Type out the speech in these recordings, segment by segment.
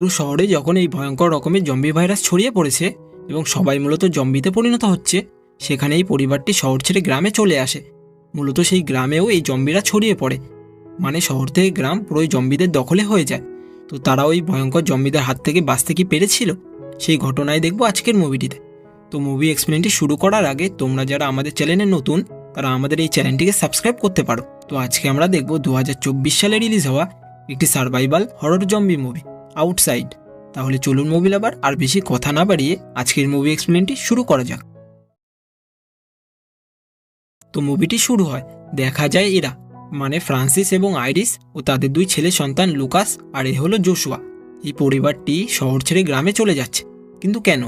পুরো শহরে যখন এই ভয়ঙ্কর রকমের জম্বি ভাইরাস ছড়িয়ে পড়েছে এবং সবাই মূলত জম্বিতে পরিণত হচ্ছে, সেখানে এই পরিবারটি শহর ছেড়ে গ্রামে চলে আসে। মূলত সেই গ্রামেও এই জম্বিরা ছড়িয়ে পড়ে। মানে শহর থেকে গ্রাম পুরোই জম্বিদের দখলে হয়ে যায়। তো তারা ওই ভয়ঙ্কর জম্বিদের হাত থেকে বাঁচতে কি পেরেছিল? সেই ঘটনায় দেখব আজকের মুভিটিতে তো মুভি এক্সপ্লেনটি শুরু করার আগে তোমরা যারা আমাদের চ্যানেলে নতুন, তারা আমাদের এই চ্যানেলটিকে সাবস্ক্রাইব করতে পারো। তো আজকে আমরা দেখব দু সালে রিলিজ হওয়া একটি survival horror zombie movie outside তাহলে চলুন মোবিল আবার আর বেশি কথা না বাড়িয়ে আজকের মুভি এক্সপ্লেনটি শুরু করা যাক। তো মুভিটি শুরু হয়, দেখা যায় এরা মানে ফ্রান্সিস এবং আইরিস ও তাদের দুই ছেলে সন্তান লুকাস আর এ হলো জোশুয়া। এই পরিবারটি শহর ছেড়ে গ্রামে চলে যাচ্ছে। কিন্তু কেন?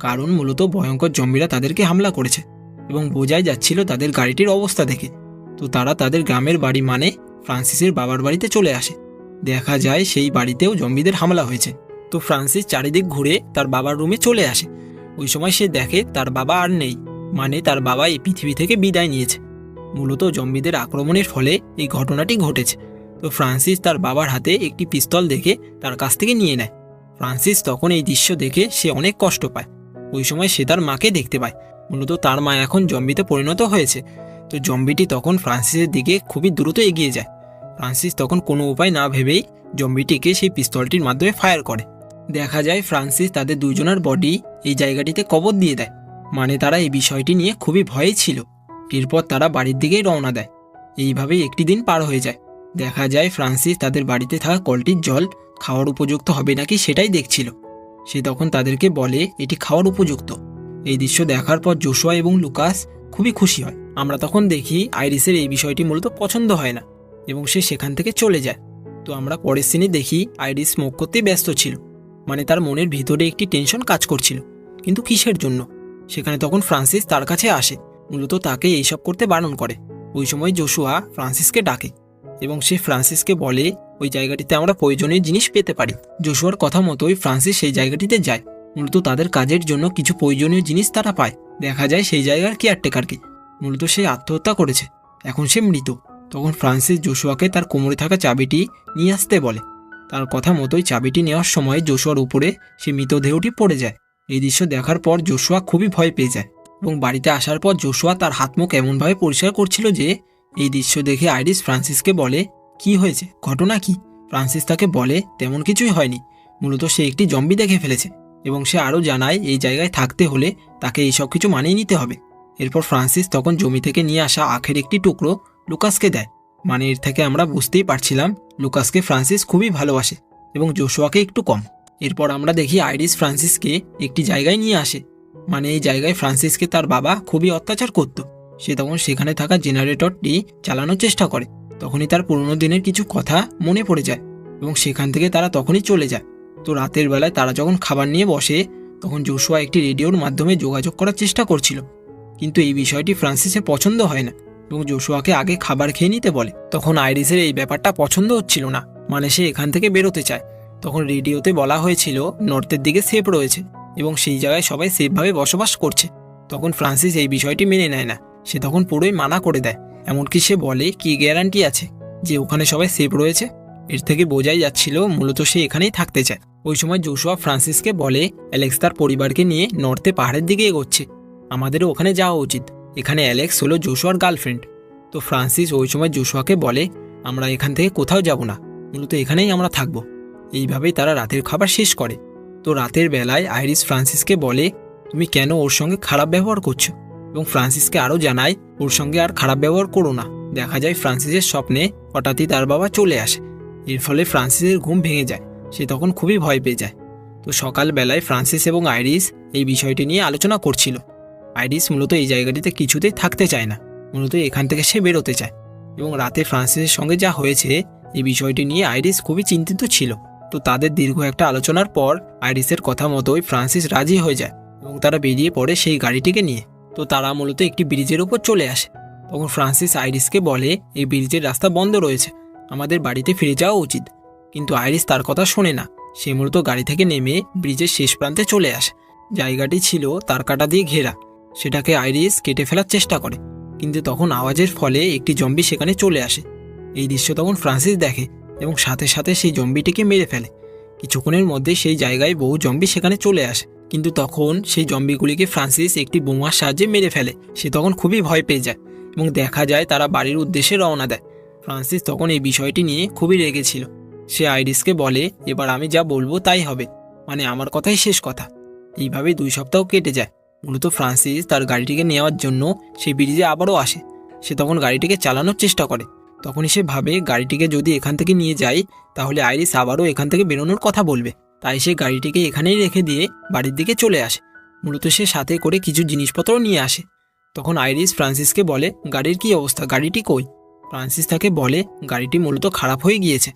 কারণ মূলত ভয়ঙ্কর জম্বিরা তাদেরকে হামলা করেছে এবং বোঝাই যাচ্ছিল তাদের গাড়িটির অবস্থা দেখে। তো তারা তাদের গ্রামের বাড়ি মানে ফ্রান্সিসের বাবার বাড়িতে চলে আসে। দেখা যায় সেই বাড়িতেও জম্বিদের হামলা হয়েছে। তো ফ্রান্সিস চারিদিক ঘুরে তার বাবার রুমে চলে আসে। ওই সময় সে দেখে তার বাবা আর নেই মানে তার বাবা এই পৃথিবী থেকে বিদায় নিয়েছে। মূলত জম্বিদের আক্রমণের ফলে এই ঘটনাটি ঘটেছে। তো ফ্রান্সিস তার বাবার হাতে একটি পিস্তল দেখে তার কাছ থেকে নিয়ে নেয়। ফ্রান্সিস তখন এই দৃশ্য দেখে সে অনেক কষ্ট পায়। ওই সময় সে তার মাকে দেখতে পায়। মূলত তার মা এখন জম্বিতে পরিণত হয়েছে। তো জম্বিটি তখন ফ্রান্সিসের দিকে খুবই দ্রুত এগিয়ে যায়। ফ্রান্সিস তখন কোনো উপায় না ভেবেই জম্বিটিকে সেই পিস্তলটির মাধ্যমে ফায়ার করে। দেখা যায় ফ্রান্সিস তাদের দুজনের বডি এই জায়গাটিতে কবর দিয়ে দেয় মানে তারা এই বিষয়টি নিয়ে খুবই ভয়ে ছিল। এরপর তারা বাড়ির দিকেই রওনা দেয়। এইভাবেই একটি দিন পার হয়ে যায়। দেখা যায় ফ্রান্সিস তাদের বাড়িতে থাকা কলটির জল খাওয়ার উপযুক্ত হবে নাকি সেটাই দেখছিল। সে তখন তাদেরকে বলে, এটি খাওয়ার উপযুক্ত। এই দৃশ্য দেখার পর জোশুয়া এবং লুকাস খুবই খুশি হয়। আমরা তখন দেখি আইরিসের এই বিষয়টি মূলত পছন্দ হয় না। এবং সে সেখান থেকে চলে যায়। তো আমরা পরের সিনে দেখি আইরিস স্মোক করতে ব্যস্ত ছিল। মানে তার মনের ভিতরে একটি টেনশন কাজ করছিল। কিন্তু কিসের জন্য? সেখানে তখন ফ্রান্সিস তার কাছে আসে। মূলত তাকে এইসব করতে বারণ করে। ওই সময় জোশুয়া ফ্রান্সিসকে ডাকে এবং সে ফ্রান্সিসকে বলে, ওই জায়গাটিতে আমরা প্রয়োজনীয় জিনিস পেতে পারি। জোশুয়ার কথা মতোই ফ্রান্সিস সেই জায়গাটিতে যায়। মূলত তাদের কাজের জন্য কিছু প্রয়োজনীয় জিনিস তারা পায়। দেখা যায় সেই জায়গার কেয়ারটেকারকে মূলত সে আত্মহত্যা করেছে। এখন সে মৃত। তখন ফ্রান্সিস জোশুয়াকে তার কোমরে থাকা চাবিটি নিয়ে আসতে বলে। তার কথা মতোই চাবিটি নেওয়ার সময় জোশুয়ার উপরে সে মৃতদেহটি পড়ে যায়। এই দৃশ্য দেখার পর জোশুয়া খুবই ভয় পেয়ে যায় এবং বাড়িতে আসার পর জোশুয়া তার হাত মুখ এমনভাবে পরিষ্কার করছিল যে এই দৃশ্য দেখে আইরিস ফ্রান্সিসকে বলে, কি হয়েছে? ঘটনা কি? ফ্রান্সিস তাকে বলে, তেমন কিছুই হয়নি। মূলত সে একটি জম্বি দেখে ফেলেছে এবং সে আরও জানায়, এই জায়গায় থাকতে হলে তাকে এই সব কিছু মানিয়ে নিতে হবে। এরপর ফ্রান্সিস তখন জমি থেকে নিয়ে আসা আখের একটি টুকরো লুকাসকে দেয়। মানে এর থেকে আমরা বুঝতেই পারছিলাম লুকাসকে ফ্রান্সিস খুবই ভালোবাসে এবং জোশুয়াকে একটু কম। এরপর আমরা দেখি আইরিস ফ্রান্সিসকে একটি জায়গায় নিয়ে আসে। মানে এই জায়গায় ফ্রান্সিসকে তার বাবা খুবই অত্যাচার করত। সে তখন সেখানে থাকা জেনারেটরটি চালানোর চেষ্টা করে। তখনই তার পুরনো দিনের কিছু কথা মনে পড়ে যায় এবং সেখান থেকে তারা তখনই চলে যায়। তো রাতের বেলায় তারা যখন খাবার নিয়ে বসে, তখন জোশুয়া একটি রেডিওর মাধ্যমে যোগাযোগ করার চেষ্টা করছিল। কিন্তু এই বিষয়টি ফ্রান্সিসের পছন্দ হয় না। এবং জোশুয়াকে আগে খাবার খেয়ে নিতে বলে। তখন আইরিসের এই ব্যাপারটা পছন্দ হচ্ছিল না। মানে সে এখান থেকে বেরোতে চায়। তখন রেডিওতে বলা হয়েছিল, নর্থের দিকে সেফ রয়েছে এবং সেই জায়গায় সবাই সেফভাবে বসবাস করছে। তখন ফ্রান্সিস এই বিষয়টি মেনে নেয় না। সে তখন পুরোই মানা করে দেয়। এমনকি সে বলে, কি গ্যারান্টি আছে যে ওখানে সবাই সেফ রয়েছে? এর থেকে বোঝাই যাচ্ছিল, মূলত সে এখানেই থাকতে চায়। ওই সময় জোশুয়া ফ্রান্সিসকে বলে, অ্যালেক্স তার পরিবারকে নিয়ে নর্থে পাহাড়ের দিকে এগোচ্ছে। আমাদেরও ওখানে যাওয়া উচিত। এখানে অ্যালেক্স হলো জোশুয়ার গার্লফ্রেন্ড। তো ফ্রান্সিস ওই সময় জোশুয়াকে বলে, আমরা এখান থেকে কোথাও যাব না, মূলত এখানেই আমরা থাকব। এইভাবেই তারা রাতের খাবার শেষ করে। তো রাতের বেলায় আইরিস ফ্রান্সিসকে বলে, তুমি কেন ওর সঙ্গে খারাপ ব্যবহার করছ? এবং ফ্রান্সিসকে আরও জানায়, ওর সঙ্গে আর খারাপ ব্যবহার করো না। দেখা যায় ফ্রান্সিসের স্বপ্নে হঠাৎই তার বাবা চলে আসে। এর ফলে ফ্রান্সিসের ঘুম ভেঙে যায়, সে তখন খুবই ভয় পেয়ে যায়। তো সকালবেলায় ফ্রান্সিস এবং আইরিস এই বিষয়টি নিয়ে আলোচনা করছিল। আইরিস মূলত এই জায়গাটিতে কিছুতেই থাকতে চায় না। মূলত এখান থেকে সে বেরোতে চায়। এবং রাতে ফ্রান্সিসের সঙ্গে যা হয়েছে, এই বিষয়টি নিয়ে আইরিস খুবই চিন্তিত ছিল। তো তাদের দীর্ঘ একটা আলোচনার পর আইরিসের কথা মতোই ফ্রান্সিস রাজি হয়ে যায় এবং তারা বেরিয়ে পড়ে সেই গাড়িটিকে নিয়ে। তো তারা মূলত একটি ব্রিজের উপর চলে আসে। তখন ফ্রান্সিস আইরিসকে বলে, এই ব্রিজের রাস্তা বন্ধ রয়েছে। আমাদের বাড়িতে ফিরে যাওয়া উচিত। কিন্তু আইরিস তার কথা শোনে না। সে মূলত গাড়ি থেকে নেমে ব্রিজের শেষ প্রান্তে চলে আসে। জায়গাটি ছিল তার কাটা দিয়ে ঘেরা। সেটাকে আইরিস কেটে ফেলার চেষ্টা করে, কিন্তু তখন আওয়াজের ফলে একটি জম্বি সেখানে চলে আসে। এই দৃশ্য তখন ফ্রান্সিস দেখে এবং সাথে সাথে সেই জম্বিটিকে মেরে ফেলে। কিছুক্ষণের মধ্যে সেই জায়গায় বহু জম্বি সেখানে চলে আসে, কিন্তু তখন সেই জম্বিগুলিকে ফ্রান্সিস একটি বোমার সাহায্যে মেরে ফেলে। সে তখন খুবই ভয় পেয়ে যায় এবং দেখা যায় তারা বাড়ির উদ্দেশ্যে রওনা দেয়। ফ্রান্সিস তখন এই বিষয়টি নিয়ে খুবই রেগেছিল সে আইরিসকে বলে, এবার আমি যা বলব তাই হবে। মানে আমার কথাই শেষ কথা। এইভাবে দুই সপ্তাহ কেটে যায়। মূলত ফ্রান্সিস তার গাড়িটিকে নেওয়ার জন্য সেই ব্রিজে আবারও আসে। সে তখন গাড়িটিকে চালানোর চেষ্টা করে। তখনই সে ভাবে, গাড়িটিকে যদি এখান থেকে নিয়ে যায়, তাহলে আইরিস আবারও এখান থেকে বেরোনোর কথা বলবে। তাই সে গাড়িটিকে এখানেই রেখে দিয়ে বাড়ির দিকে চলে আসে। মূলত সে সাথে করে কিছু জিনিসপত্র নিয়ে আসে। তখন আইরিস ফ্রান্সিসকে বলে, গাড়ির কি অবস্থা? গাড়িটি কই? ফ্রান্সিস তাকে বলে, গাড়িটি মূলত খারাপ হয়ে গিয়েছে।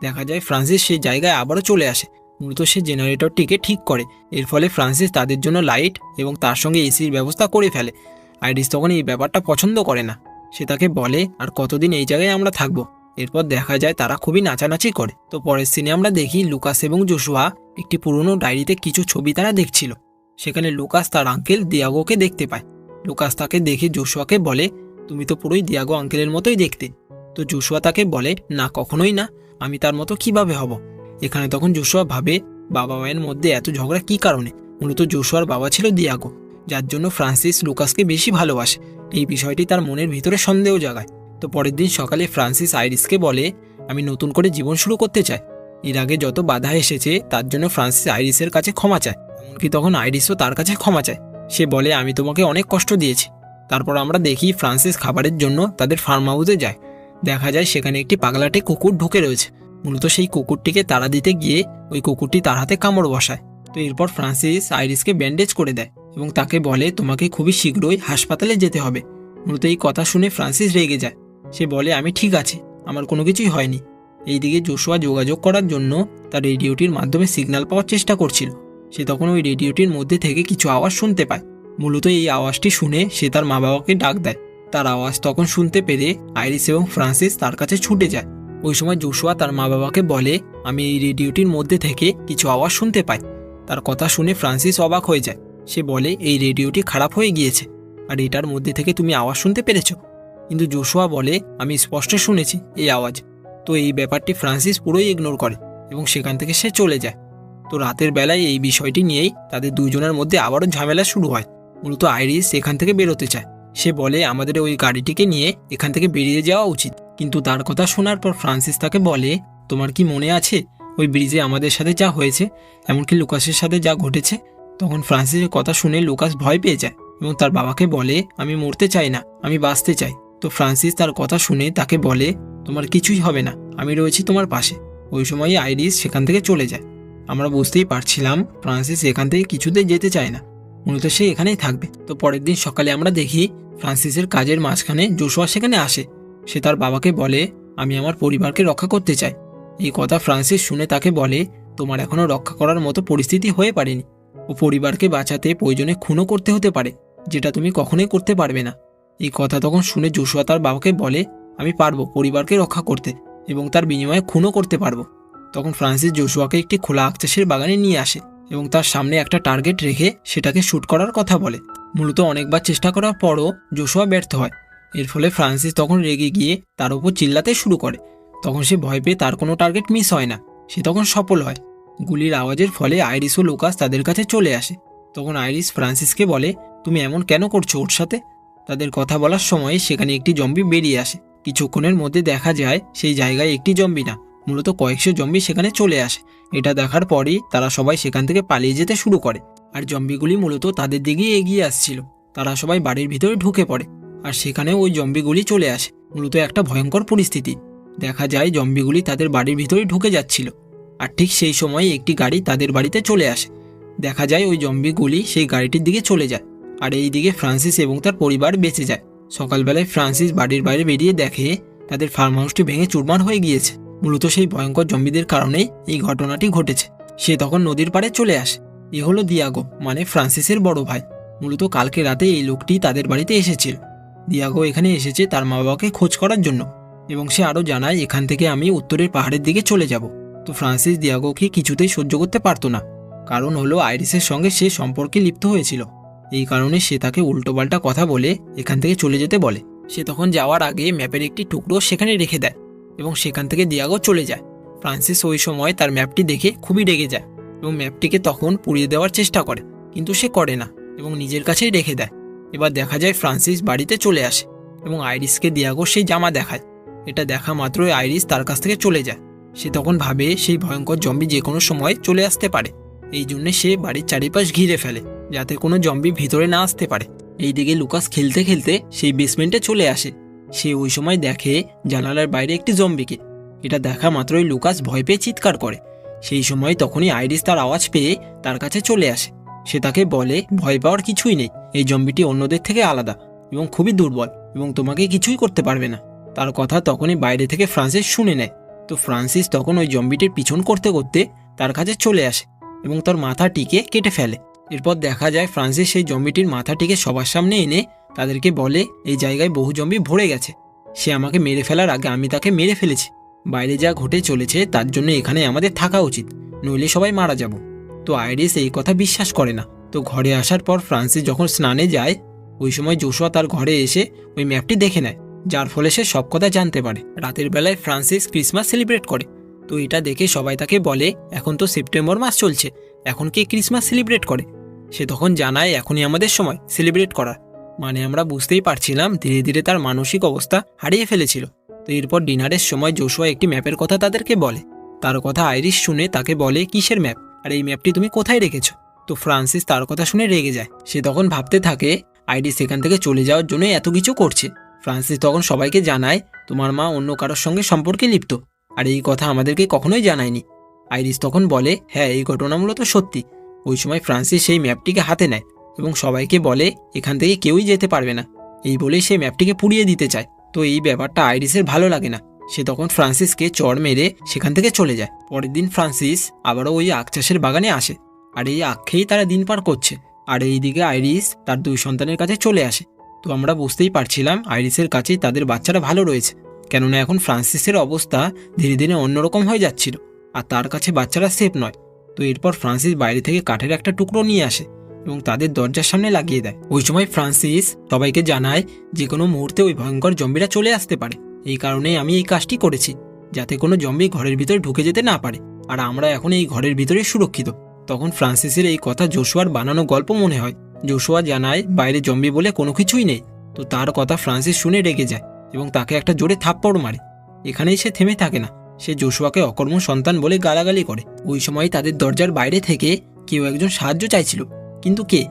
দেখা যায় ফ্রান্সিস সেই জায়গায় আবারও চলে আসে। মূলত সে জেনারেটরটিকে ঠিক করে। এর ফলে ফ্রান্সিস তাদের জন্য লাইট এবং তার সঙ্গে এসির ব্যবস্থা করে ফেলে। আইরিস তখন এই ব্যাপারটা পছন্দ করে না। সে তাকে বলে, আর কতদিন এই জায়গায় আমরা থাকব? এরপর দেখা যায় তারা খুবই নাচানাচি করে। তো পরের সিনে আমরা দেখি লুকাস এবং জোশুয়া একটি পুরনো ডায়েরিতে কিছু ছবি তারা দেখছিল। সেখানে লুকাস তার আঙ্কেল দিয়াগোকে দেখতে পায়। লুকাস তাকে দেখে জোশুয়াকে বলে, তুমি তো পুরোই দিয়াগো আঙ্কেলের মতোই দেখতে। তো জোশুয়া তাকে বলে, না, কখনোই না। আমি তার মতো কীভাবে হব? এখানে তখন জোশুয়া ভাবে, বাবা মায়ের মধ্যে এত ঝগড়া কি কারণে? মূলত জোশুয়ার বাবা ছিল দিয়াগো, যার জন্য ফ্রান্সিস লুকাসকে বেশি ভালোবাসে। এই বিষয়টি তার মনের ভিতরে সন্দেহ জাগায়। তো পরের দিন সকালে ফ্রান্সিস আইরিসকে বলে, আমি নতুন করে জীবন শুরু করতে চাই। এর আগে যত বাধা এসেছে, তার জন্য ফ্রান্সিস আইরিসের কাছে ক্ষমা চায়। এমনকি তখন আইরিসও তার কাছে ক্ষমা চায়। সে বলে, আমি তোমাকে অনেক কষ্ট দিয়েছি। তারপর আমরা দেখি ফ্রান্সিস খাবারের জন্য তাদের ফার্ম হাউসে যায়। দেখা যায় সেখানে একটি পাগলাটে কুকুর ঢুকে রয়েছে। মূলত সেই কুকুরটিকে তাড়া দিতে গিয়ে ওই কুকুরটি তার হাতে কামড় বসায়। তো এরপর ফ্রান্সিস আইরিসকে ব্যান্ডেজ করে দেয় এবং তাকে বলে, তোমাকে খুবই শীঘ্রই হাসপাতালে যেতে হবে। মূলত এই কথা শুনে ফ্রান্সিস রেগে যায়। সে বলে, আমি ঠিক আছি, আমার কোনো কিছুই হয়নি। এইদিকে জোশুয়া যোগাযোগ করার জন্য তার রেডিওটির মাধ্যমে সিগন্যাল পাওয়ার চেষ্টা করছিল। সে তখন ওই রেডিওটির মধ্যে থেকে কিছু আওয়াজ শুনতে পায়। মূলত এই আওয়াজটি শুনে সে তার মা বাবাকে ডাক দেয়। তার আওয়াজ তখন শুনতে পেরে আইরিস এবং ফ্রান্সিস তার কাছে ছুটে যায়। ওই সময় জোশুয়া তার মা বাবাকে বলে, আমি এই রেডিওটির মধ্যে থেকে কিছু আওয়াজ শুনতে পাই। তার কথা শুনে ফ্রান্সিস অবাক হয়ে যায়। সে বলে, এই রেডিওটি খারাপ হয়ে গিয়েছে, আর এটার মধ্যে থেকে তুমি আওয়াজ শুনতে পেরেছ। কিন্তু জোশুয়া বলে, আমি স্পষ্ট শুনেছি এই আওয়াজ। তো এই ব্যাপারটি ফ্রান্সিস পুরোই ইগনোর করে এবং সেখান থেকে সে চলে যায়। তো রাতের বেলায় এই বিষয়টি নিয়েই তাদের দুজনের মধ্যে আবারও ঝামেলা শুরু হয়। মূলত আইরিস এখান থেকে বেরোতে চায়। সে বলে, আমাদের ওই গাড়িটিকে নিয়ে এখান থেকে বেরিয়ে যাওয়া উচিত। কিন্তু তার কথা শোনার পর ফ্রান্সিস তাকে বলে, তোমার কি মনে আছে ওই ব্রিজে আমাদের সাথে যা হয়েছে, এমনকি লুকাসের সাথে যা ঘটেছে? তখন ফ্রান্সিসের কথা শুনে লুকাস ভয় পেয়ে যায় এবং তার বাবাকে বলে, আমি মরতে চাই না, আমি বাঁচতে চাই। তো ফ্রান্সিস তার কথা শুনে তাকে বলে, তোমার কিছুই হবে না, আমি রয়েছি তোমার পাশে। ওই সময় আইরিস সেখান থেকে চলে যায়। আমরা বুঝতেই পারছিলাম ফ্রান্সিস এখান থেকে কিছুতেই যেতে চায় না। মূলত সে এখানেই থাকবে। তো পরের দিন সকালে আমরা দেখি ফ্রান্সিসের কাজের মাঝখানে জোশুয়া সেখানে আসে। সে তার বাবাকে বলে, আমি আমার পরিবারকে রক্ষা করতে চাই। এই কথা ফ্রান্সিস শুনে তাকে বলে, তোমার এখনও রক্ষা করার মতো পরিস্থিতি হয়ে পারেনি। ও পরিবারকে বাঁচাতে প্রয়োজনে খুনও করতে হতে পারে, যেটা তুমি কখনোই করতে পারবে না। এই কথা তখন শুনে জোশুয়া তার বাবাকে বলে, আমি পারব পরিবারকে রক্ষা করতে এবং তার বিনিময়ে খুনও করতে পারব। তখন ফ্রান্সিস জোশুয়াকে একটি খোলা আকচাষের বাগানে নিয়ে আসে এবং তার সামনে একটা টার্গেট রেখে সেটাকে শ্যুট করার কথা বলে। মূলত অনেকবার চেষ্টা করার পরও জোশুয়া ব্যর্থ হয়। এর ফলে ফ্রান্সিস তখন রেগে গিয়ে তার উপর চিল্লাতে শুরু করে। তখন সে ভয় পেয়ে তার কোনো টার্গেট মিস হয় না। সে তখন সফল হয়। গুলির আওয়াজের ফলে আইরিস ও লোকাস তাদের কাছে চলে আসে। তখন আইরিস ফ্রান্সিসকে বলে, তুমি এমন কেন করছ ওর সাথে? তাদের কথা বলার সময় সেখানে একটি জম্বি বেরিয়ে আসে। কিছুক্ষণের মধ্যে দেখা যায় সেই জায়গায় একটি জম্বি না, মূলত কয়েকশো জম্বি সেখানে চলে আসে। এটা দেখার পরই তারা সবাই সেখান থেকে পালিয়ে যেতে শুরু করে। আর জম্বিগুলি মূলত তাদের দিকেই এগিয়ে আসছিল। তারা সবাই বাড়ির ভিতরে ঢুকে পড়ে। আর সেখানে ওই জম্বিগুলি চলে আসে। মূলত একটা ভয়ঙ্কর পরিস্থিতি। দেখা যায় জম্বিগুলি তাদের বাড়ির ভিতরে ঢুকে যাচ্ছিল। আর ঠিক সেই সময় একটি গাড়ি তাদের বাড়িতে চলে আসে। দেখা যায় ওই জম্বিগুলি সেই গাড়িটির দিকে চলে যায় আর এই দিকে ফ্রান্সিস এবং তার পরিবার বেঁচে যায়। সকালবেলায় ফ্রান্সিস বাড়ির বাইরে বেরিয়ে দেখে তাদের ফার্ম হাউসটি ভেঙে চুরমার হয়ে গিয়েছে। মূলত সেই ভয়ঙ্কর জম্বিদের কারণেই এই ঘটনাটি ঘটেছে। সে তখন নদীর পাড়ে চলে আসে। এ হলো দিয়াগো মানে ফ্রান্সিসের বড় ভাই। মূলত কালকে রাতে এই লোকটি তাদের বাড়িতে এসেছিল। দিয়াগো এখানে এসেছে তার মা বাবাকে খোঁজ করার জন্য এবং সে আরও জানায়, এখান থেকে আমি উত্তরের পাহাড়ের দিকে চলে যাব। তো ফ্রান্সিস দিয়াগোকে কিছুতেই সহ্য করতে পারতো না। কারণ হলো, আইরিসের সঙ্গে সে সম্পর্কে লিপ্ত হয়েছিল। এই কারণে সে তাকে উল্টোপাল্টা কথা বলে এখান থেকে চলে যেতে বলে। সে তখন যাওয়ার আগে ম্যাপের একটি টুকরো সেখানে রেখে দেয় এবং সেখান থেকে দিয়াগো চলে যায়। ফ্রান্সিস ওই সময় তার ম্যাপটি দেখে খুবই রেগে যায় এবং ম্যাপটিকে তখন পুড়িয়ে দেওয়ার চেষ্টা করে, কিন্তু সে করে না এবং নিজের কাছেই রেখে দেয়। এবার দেখা যায় ফ্রান্সিস বাড়িতে চলে আসে এবং আইরিসকে দিয়াগো সেই জামা দেখায়। এটা দেখা মাত্রই আইরিস তার কাছ থেকে চলে যায়। সে তখন ভাবে সেই ভয়ঙ্কর জম্বি যে কোনো সময় চলে আসতে পারে। এই জন্যে সে বাড়ির চারিপাশ ঘিরে ফেলে, যাতে কোনো জম্বি ভিতরে না আসতে পারে। এইদিকে লুকাস খেলতে খেলতে সেই বেসমেন্টে চলে আসে। সে ওই সময় দেখে জানালার বাইরে একটি জম্বিকে। এটা দেখা মাত্রই লুকাস ভয় পেয়ে চিৎকার করে। সেই সময় তখনই আইরিস তার আওয়াজ পেয়ে তার কাছে চলে আসে। সে তাকে বলে, ভয় পাওয়ার কিছুই নেই। এই জম্বিটি অন্যদের থেকে আলাদা এবং খুবই দুর্বল এবং তোমাকে কিছুই করতে পারবে না। তার কথা তখনই বাইরে থেকে ফ্রান্সিস শুনে নেয়। তো ফ্রান্সিস তখন ওই জম্বিটির পিছন করতে করতে তার কাছে চলে আসে এবং তার মাথাটিকে কেটে ফেলে। এরপর দেখা যায় ফ্রান্সিস সেই জম্বিটির মাথাটিকে সবার সামনে এনে তাদেরকে বলে, এই জায়গায় বহু জম্বি ভরে গেছে। সে আমাকে মেরে ফেলার আগে আমি তাকে মেরে ফেলেছি। বাইরে যা ঘটে চলেছে তার জন্য এখানে আমাদের থাকা উচিত, নইলে সবাই মারা যাব। তো আইরিস এই কথা বিশ্বাস করে না। তো ঘরে আসার পর ফ্রান্সিস যখন স্নানে যায়, ওই সময় জোশুয়া তার ঘরে এসে ওই ম্যাপটি দেখে নেয়, যার ফলে সে সব কথা জানতে পারে। রাতের বেলায় ফ্রান্সিস ক্রিসমাস সেলিব্রেট করে। তো এটা দেখে সবাই তাকে বলে, এখন তো সেপ্টেম্বর মাস চলছে, এখন কে ক্রিসমাস সেলিব্রেট করে? সে তখন জানায়, এখনই আমাদের সময়, সেলিব্রেট করার। মানে আমরা বুঝতেই পারছিলাম, ধীরে ধীরে তার মানসিক অবস্থা হারিয়ে ফেলেছিল। তো এরপর ডিনারের সময় জোশুয়া একটি ম্যাপের কথা তাদেরকে বলে। তার কথা আইরিশ শুনে তাকে বলে, কিসের ম্যাপ? আর, এই ম্যাপটি তুমি কোথায় রেখেছো? তো ফ্রান্সিস তার কথা শুনে রেগে যায়। সে তখন ভাবতে থাকে আইরিশ সেখান থেকে চলে যাওয়ার জন্য এত কিছু করছে। ফ্রান্সিস তখন সবাইকে জানায়, তোমার মা অন্য কারোর সঙ্গে সম্পর্কে লিপ্ত, আর এই কথা আমাদেরকে কখনোই জানায়নি। আইরিস তখন বলে হ্যাঁ এই ঘটনা মূলত সত্যি। ওই সময় ফ্রান্সিস সেই ম্যাপটিকে হাতে নেয় এবং সবাইকে বলে, এখান থেকে কেউই যেতে পারবে না। এই বলেই সে ম্যাপটিকে পুড়িয়ে দিতে চায়। তো এই ব্যাপারটা আইরিসের ভালো লাগে না। সে তখন ফ্রান্সিসকে চড় মেরে সেখান থেকে চলে যায়। পরের দিন ফ্রান্সিস আবারও ওই আখ চাষের বাগানে আসে। আর এই খেয়েই তারা দিন পার করছে। আর এইদিকে আইরিস তার দুই সন্তানের কাছে চলে আসে। তো আমরা বুঝতেই পারছিলাম আইরিসের কাছেই তাদের বাচ্চারা ভালো রয়েছে। কেননা এখন ফ্রান্সিসের অবস্থা ধীরে ধীরে অন্যরকম হয়ে যাচ্ছিল। আর তার কাছে বাচ্চারা সেফ নয়। তো এরপর ফ্রান্সিস বাইরে থেকে কাঠের একটা টুকরো নিয়ে আসে এবং তাদের দরজার সামনে লাগিয়ে দেয়। ওই সময় ফ্রান্সিস সবাইকে জানায় যে কোনো মুহূর্তে ওই ভয়ঙ্কর জম্বিরা চলে আসতে পারে। এই কারণেই আমি এই কাজটি করেছি, যাতে কোনো জম্বি ঘরের ভিতরে ঢুকে যেতে না পারে। আর আমরা এখন এই ঘরের ভিতরে সুরক্ষিত। তখন ফ্রান্সিসের এই কথা জোশুয়ার বানানো গল্প মনে হয়। জোশুয়া জানায়, বাইরে জম্বি বলে কোনো কিছুই নেই। তো তার কথা ফ্রান্সিস শুনে রেগে যায় এবং তাকে একটা জোরে থাপ্পড় মারে। এখানেই সে থেমে থাকে না। সে জোশুয়াকে অকর্ম সন্তান বলে গালাগালি করে। ওই সময় তাদের দরজার বাইরে থেকে কেউ একজন সাহায্য চাইছিল। কিন্তু কে?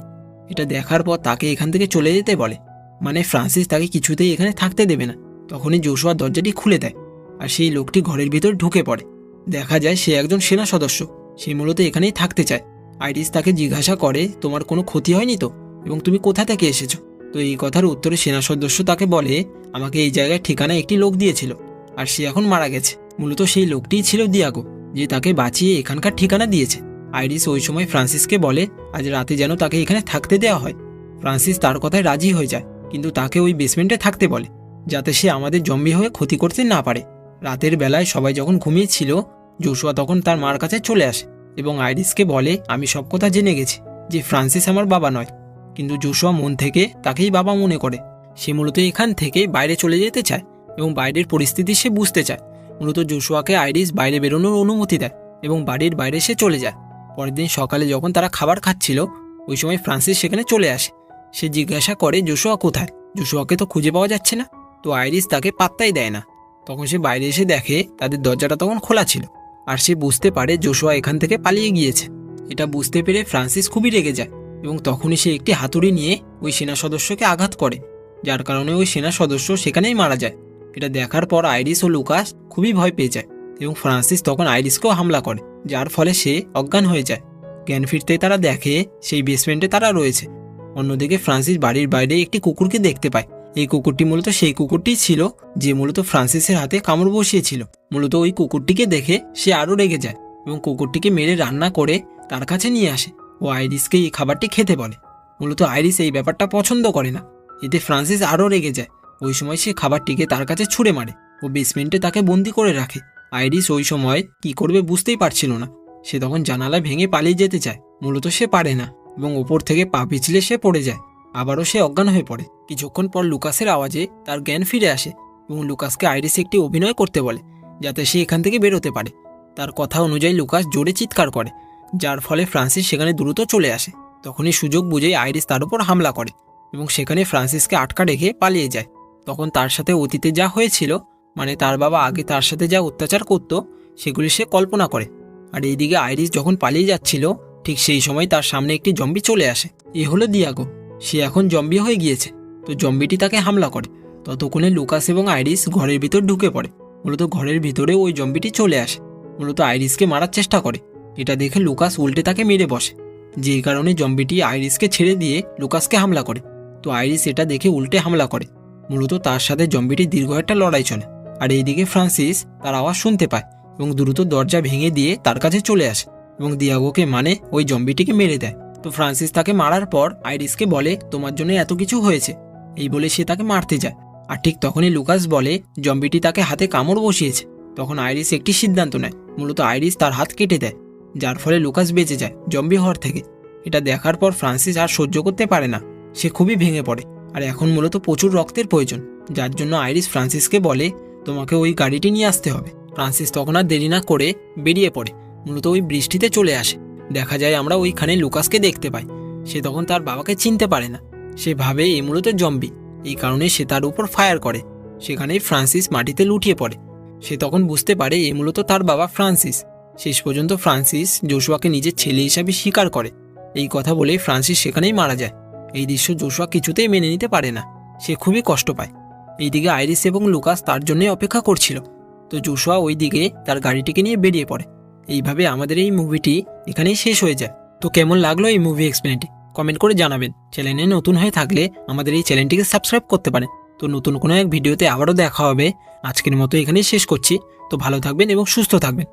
এটা দেখার পর তাকে এখান থেকে চলে যেতে বলে। মানে ফ্রান্সিস তাকে কিছুতেই এখানে থাকতে দেবে না। তখনই জোশুয়া দরজাটি খুলে দেয় আর সেই লোকটি ঘরের ভিতর ঢুকে পড়ে। দেখা যায় সে একজন সেনা সদস্য। সে মূলত এখানেই থাকতে চায়। আইরিস তাকে জিজ্ঞাসা করে, তোমার কোনো ক্ষতি হয়নি তো? এবং তুমি কোথা থেকে এসেছ? তো এই কথার উত্তরে সেনা সদস্য তাকে বলে, আমাকে এই জায়গায় ঠিকানা একটি লোক দিয়েছিল, আর সে এখন মারা গেছে। মূলত সেই লোকটিই ছিল দিয়াগো, যে তাকে বাঁচিয়ে এখানকার ঠিকানা দিয়েছে। আইরিস ওই সময় ফ্রান্সিসকে বলে, আজ রাতে যেন তাকে এখানে থাকতে দেওয়া হয়। ফ্রান্সিস তার কথায় রাজি হয়ে যায়, কিন্তু তাকে ওই বেসমেন্টে থাকতে বলে, যাতে সে আমাদের জম্বি হয়ে ক্ষতি করতে না পারে। রাতের বেলায় সবাই যখন ঘুমিয়েছিল জোশুয়া তখন তার মার কাছে চলে আসে এবং আইরিসকে বলে, আমি সব কথা জেনে গেছি যে ফ্রান্সিস আমার বাবা নয়। কিন্তু জোশুয়া মন থেকে তাকেই বাবা মনে করে। সে মূলত এখান থেকে বাইরে চলে যেতে চায় এবং বাইরের পরিস্থিতি সে বুঝতে চায়। মূলত জোশুয়াকে আইরিস বাইরে বেরোনোর অনুমতি দেয় এবং বাড়ির বাইরে সে চলে যায়। পরের দিন সকালে যখন তারা খাবার খাচ্ছিল, ওই সময় ফ্রান্সিস সেখানে চলে আসে। সে জিজ্ঞাসা করে, জোশুয়া কোথায়? জোশুয়াকে তো খুঁজে পাওয়া যাচ্ছে না। তো আইরিস তাকে পাত্তাই দেয় না। তখন সে বাইরে এসে দেখে, তাদের দরজাটা তখন খোলা ছিল। আর সে বুঝতে পারে জোশোয়া এখান থেকে পালিয়ে গিয়েছে। এটা বুঝতে পেরে ফ্রান্সিস খুবই রেগে যায় এবং তখনই সে একটি হাতুড়ি নিয়ে ওই সেনা সদস্যকে আঘাত করে, যার কারণে ওই সেনা সদস্য সেখানেই মারা যায়। এটা দেখার পর আইরিস ও লুকাস খুবই ভয় পেয়ে যায় এবং ফ্রান্সিস তখন আইরিসকেও হামলা করে, যার ফলে সে অজ্ঞান হয়ে যায়। জ্ঞান ফিরতেই তারা দেখে সেই বেসমেন্টে তারা রয়েছে। অন্যদিকে ফ্রান্সিস বাড়ির বাইরে একটি কুকুরকে দেখতে পায়। এই কুকুরটি মূলত সেই কুকুরটিই ছিল যে মূলত ফ্রান্সিসের হাতে কামড় বসিয়েছিল। মূলত ওই কুকুরটিকে দেখে সে আরও রেগে যায় এবং কুকুরটিকে মেরে রান্না করে তার কাছে নিয়ে আসে। ও আইরিসকে এই খাবারটি খেতে বলে। মূলত আইরিস এই ব্যাপারটা পছন্দ করে না। এতে ফ্রান্সিস আরও রেগে যায়। ওই সময় সে খাবারটিকে তার কাছে ছুঁড়ে মারে ও বেসমেন্টে তাকে বন্দি করে রাখে। আইরিস ওই সময় কি করবে বুঝতেই পারছিল না। সে তখন জানালা ভেঙে পালিয়ে যেতে চায়। মূলত সে পারে না এবং ওপর থেকে পা পিছলে সে পড়ে যায়। আবারও সে অজ্ঞান হয়ে পড়ে। কিছুক্ষণ পর লুকাসের আওয়াজে তার জ্ঞান ফিরে আসে এবং লুকাসকে আইরিস একটি অভিনয় করতে বলে, যাতে সে এখান থেকে বেরোতে পারে। তার কথা অনুযায়ী লুকাস জোরে চিৎকার করে, যার ফলে ফ্রান্সিস সেখানে দ্রুত চলে আসে। তখনই সুযোগ বুঝেই আইরিস তার উপর হামলা করে এবং সেখানে ফ্রান্সিসকে আটকা রেখে পালিয়ে যায়। তখন তার সাথে অতীতে যা হয়েছিল মানে তার বাবা আগে তার সাথে যা অত্যাচার করত, সেগুলি সে কল্পনা করে। আর এইদিকে আইরিস যখন পালিয়ে যাচ্ছিল, ঠিক সেই সময় তার সামনে একটি জম্বি চলে আসে। এ হলো দিয়াগো। সে এখন জম্বি হয়ে গিয়েছে। তো জম্বিটি তাকে হামলা করে। ততক্ষণে লুকাস এবং আইরিস ঘরের ভিতর ঢুকে পড়ে। মূলত ঘরের ভিতরে ওই জম্বিটি চলে আসে। মূলত আইরিসকে মারার চেষ্টা করে। এটা দেখে লুকাস উল্টে তাকে মেরে বসে। যেই কারণে জম্বিটি আইরিসকে ছেড়ে দিয়ে লুকাসকে হামলা করে। তো আইরিস এটা দেখে উল্টে হামলা করে। মূলত তার সাথে জম্বিটি দীর্ঘ একটা লড়াই চলে। আর এইদিকে ফ্রান্সিস তার আওয়াজ শুনতে পায় এবং দ্রুত দরজা ভেঙে দিয়ে তার কাছে চলে আসে এবং দিয়াগোকে মানে ওই জম্বিটিকে মেরে দেয়। তো ফ্রান্সিস তাকে মারার পর আইরিসকে বলে, তোমার জন্য এত কিছু হয়েছে। এই বলে সে তাকে মারতে যায়। আর ঠিক তখনই লুকাস বলে, জম্বিটি তাকে হাতে কামড় বসিয়েছে। তখন আইরিস একটি সিদ্ধান্ত নেয়। মূলত আইরিস তার হাত কেটে দেয়, যার ফলে লুকাস বেঁচে যায় জম্বি হওয়ার থেকে। এটা দেখার পর ফ্রান্সিস আর সহ্য করতে পারে না। সে খুবই ভেঙে পড়ে। আর এখন মূলত প্রচুর রক্তের প্রয়োজন, যার জন্য আইরিস ফ্রান্সিসকে বলে, তোমাকে ওই গাড়িটি নিয়ে আসতে হবে। ফ্রান্সিস তখন আর দেরি না করে বেরিয়ে পড়ে। মূলত ওই বৃষ্টিতে চলে আসে। দেখা যায় আমরা ওইখানে লুকাসকে দেখতে পাই। সে তখন তার বাবাকে চিনতে পারে না। সে ভাবে এ মূলত জম্বি। এই কারণে সে তার উপর ফায়ার করে। সেখানেই ফ্রান্সিস মাটিতে লুটিয়ে পড়ে। সে তখন বুঝতে পারে এ মূলত তার বাবা ফ্রান্সিস। শেষ পর্যন্ত ফ্রান্সিস জোশুয়াকে নিজের ছেলে হিসাবে স্বীকার করে। এই কথা বলেই ফ্রান্সিস সেখানেই মারা যায়। এই দৃশ্য জোশুয়া কিছুতেই মেনে নিতে পারে না। সে খুবই কষ্ট পায়। এইদিকে আইরিস এবং লুকাস তার জন্যই অপেক্ষা করছিল। তো জোশুয়া ওই দিকে তার গাড়িটিকে নিয়ে বেরিয়ে পড়ে। এইভাবে আমাদের এই মুভিটি এখানেই শেষ হয়ে যায়। তো কেমন লাগল এই মুভি এক্সপ্লেনটি কমেন্ট করে জানাবেন। চ্যানেলে নতুন হয়ে থাকলে আমাদের এই চ্যানেলটিকে সাবস্ক্রাইব করতে পারেন। তো নতুন কোনো এক ভিডিওতে আবারও দেখা হবে। আজকের মতো এখানেই শেষ করছি। তো ভালো থাকবেন এবং সুস্থ থাকবেন।